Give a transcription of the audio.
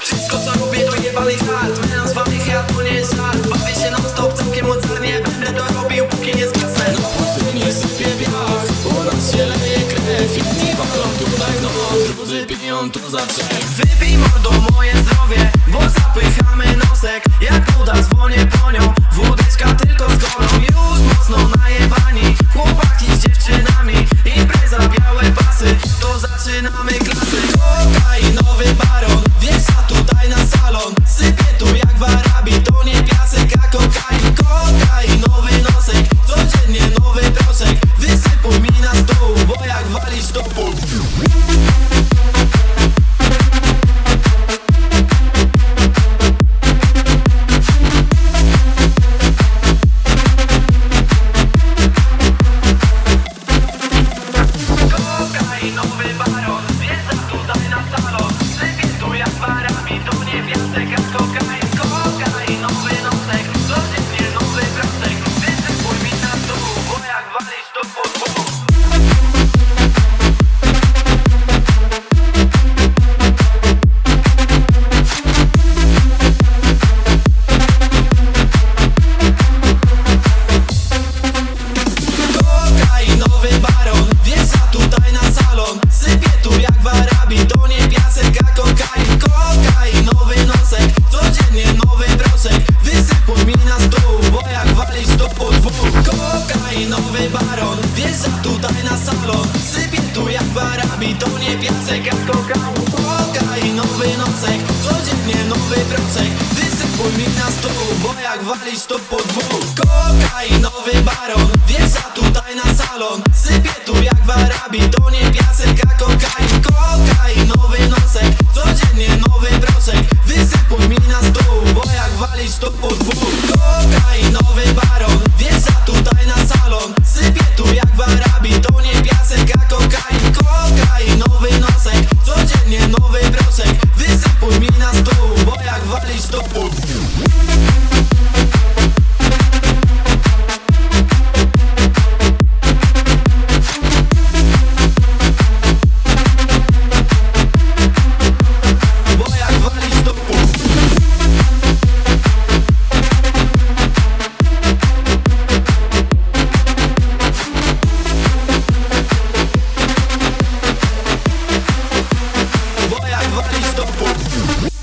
Wszystko co robię to jebany żart. My nazwanych ja to nie jest żart. Bawię się non stop całkiem mocarnie Będę to robił póki nie zgasnę Na pustyni sypie piach U nas się leje krew Inni walą tutaj w noc Drudzy piją tu za trzech walisz to baron Wjeżdża tutaj na salon Sypie tu jak w Arabii To nie piasek, a kokain. Kokainowy nosek Codziennie nowy proszek Wysypuj mi na stół Bo jak walisz to po dwóch. Kokainowy baron for you.